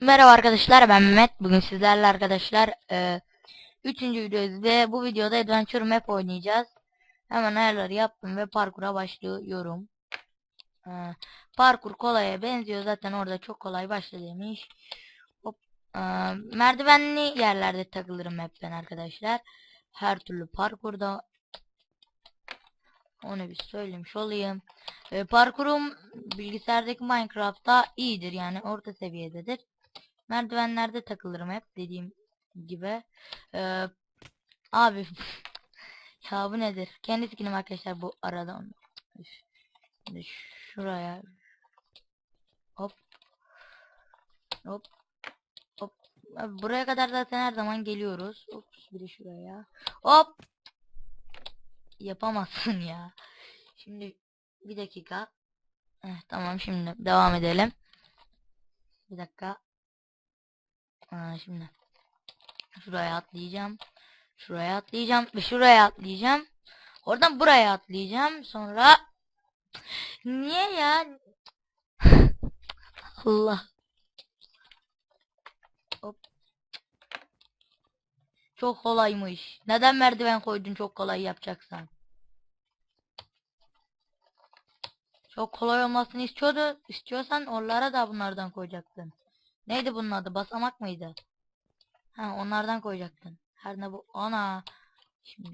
Merhaba arkadaşlar ben Mehmet. Bugün sizlerle arkadaşlar e, üçüncü videodayız ve bu videoda Adventure Map oynayacağız. Hemen ayarları yaptım ve parkura başlıyorum. E, parkur kolaya benziyor zaten orada çok kolay başla demiş. Hop, e, merdivenli yerlerde takılırım hep ben arkadaşlar. Her türlü parkurda onu bir söylemiş olayım. E, parkurum bilgisayardaki Minecraft'ta iyidir yani orta seviyededir. Merdivenlerde takılırım hep dediğim gibi. Ee, abi ya bu nedir? Kendi skinim arkadaşlar bu arada. Şimdi şuraya hop hop hop buraya kadar zaten her zaman geliyoruz. Hop bir de şuraya. Hop yapamazsın ya. Şimdi bir dakika. Eh, tamam şimdi devam edelim. Bir dakika. Aa, şimdi şuraya atlayacağım. Şuraya atlayacağım ve şuraya atlayacağım. Oradan buraya atlayacağım. Sonra niye ya? Allah. Hop. Çok kolaymış. Neden merdiven koydun çok kolay yapacaksan? Çok kolay olmasını istiyordu. İstiyorsan oralara da bunlardan koyacaktın. Neydi bunun adı? Basamak mıydı? Ha onlardan koyacaktın. Her ne bu? Ana. Şimdi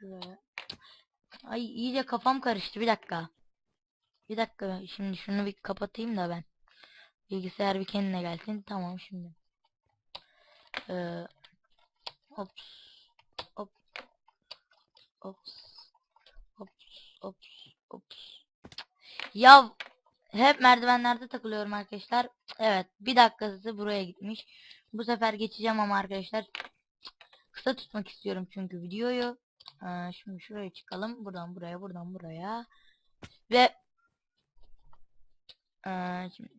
şuraya. Ay iyice kafam karıştı. Bir dakika. Bir dakika. Şimdi şunu bir kapatayım da ben. Bilgisayar bir kendine gelsin. Tamam şimdi. Ee, ops. Hop. Ops. Ops. Ops. Ops. Ya hep merdivenlerde takılıyorum arkadaşlar. Evet bir dakikası buraya gitmiş. Bu sefer geçeceğim ama arkadaşlar kısa tutmak istiyorum çünkü videoyu. Ee, şimdi şuraya çıkalım. Buradan buraya buradan buraya. Ve ee, şimdi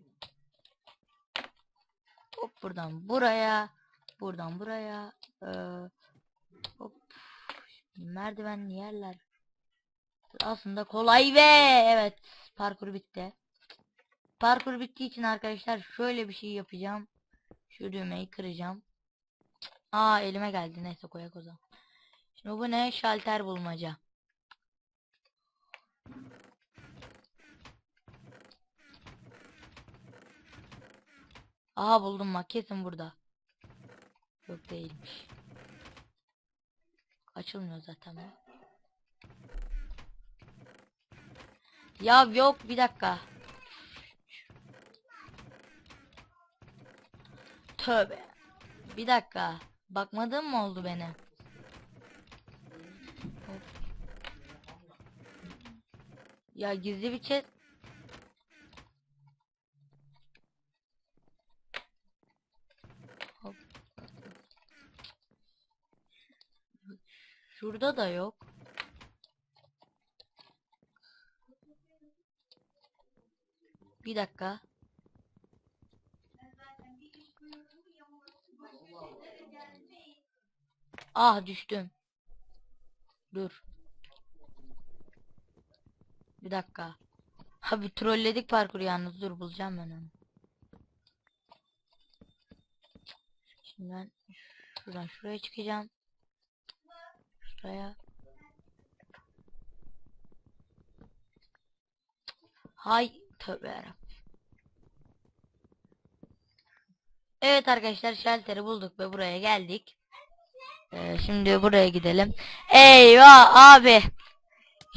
hop buradan buraya buradan buraya ee, hop merdivenli yerler aslında kolay ve evet parkur bitti Parkur bittiği için arkadaşlar şöyle bir şey yapacağım. Şu düğmeyi kıracağım. Aa elime geldi. Neyse koyak o zaman. Şimdi bu ne? Şalter bulmaca. Aha buldum bak kesin burada. Yok değilmiş. Açılmıyor zaten bu. Ya yok bir dakika. Tövbe. Bir dakika. Bakmadın mı oldu beni? Ya gizli bir chat. Şurada da yok. Bir dakika. Ah düştüm. Dur. Bir dakika. Abi trolledik parkuru yalnız dur bulacağım ben onu. Şimdi ben şuradan şuraya çıkacağım. Şuraya. Hay tövbe yarabbim. Evet arkadaşlar şalteri bulduk ve buraya geldik. Ee, şimdi buraya gidelim. Eyvah abi.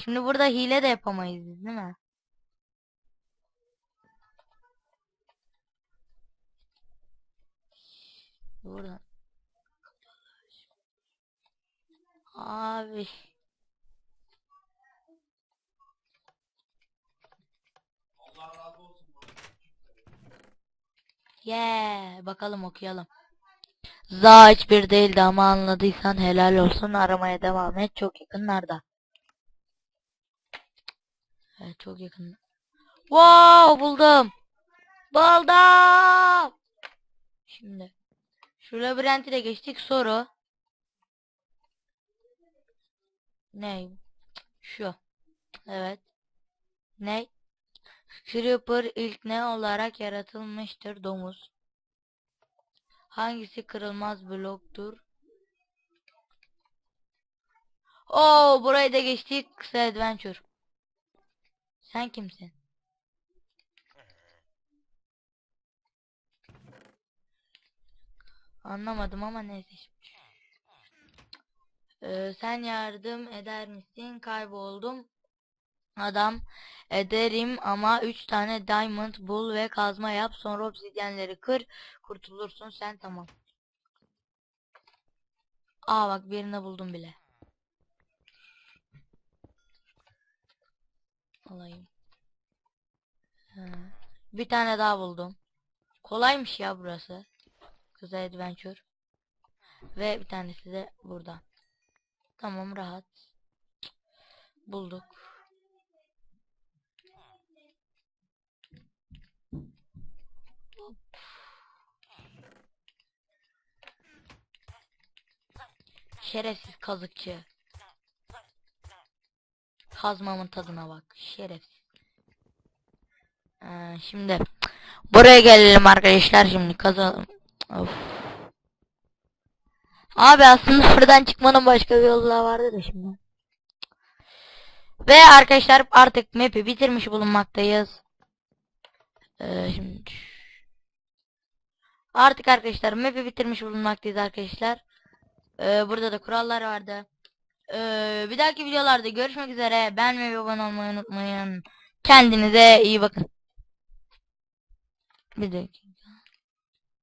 Şimdi burada hile de yapamayız değil mi? Burada. Abi. Yeah, bakalım okuyalım. Za hiçbir değildi ama anladıysan helal olsun aramaya devam et çok yakınlarda. Evet çok yakın. Wow buldum. Buldum. Şimdi şu labirenti de geçtik soru. Ne? Şu. Evet. Ne? Creeper ilk ne olarak yaratılmıştır? Domuz. Hangisi kırılmaz bloktur? Oo, burayı da geçtik. Kısa adventure. Sen kimsin? Anlamadım ama neyse. Ee, sen yardım eder misin? Kayboldum. Adam ederim ama 3 tane diamond bul ve kazma yap. Sonra obsidyenleri kır. Kurtulursun sen tamam. Aa bak birini buldum bile. Alayım. Ha, Bir tane daha buldum. Kolaymış ya burası. Kuzey Adventure. Ve bir tanesi de burada. Tamam rahat. Bulduk. Şerefsiz kazıkçı. Kazmamın tadına bak. Şerefsiz. Ee, şimdi buraya gelelim arkadaşlar şimdi kazalım. Of. Abi aslında buradan çıkmanın başka bir yolu daha vardı da şimdi. Ve arkadaşlar artık map'i bitirmiş bulunmaktayız. Ee, şimdi artık arkadaşlar map'i bitirmiş bulunmaktayız arkadaşlar. Ee, burada da kurallar vardı. Ee, bir dahaki videolarda görüşmek üzere. Beğenmeyi ve abone olmayı unutmayın. Kendinize iyi bakın. Bir dakika.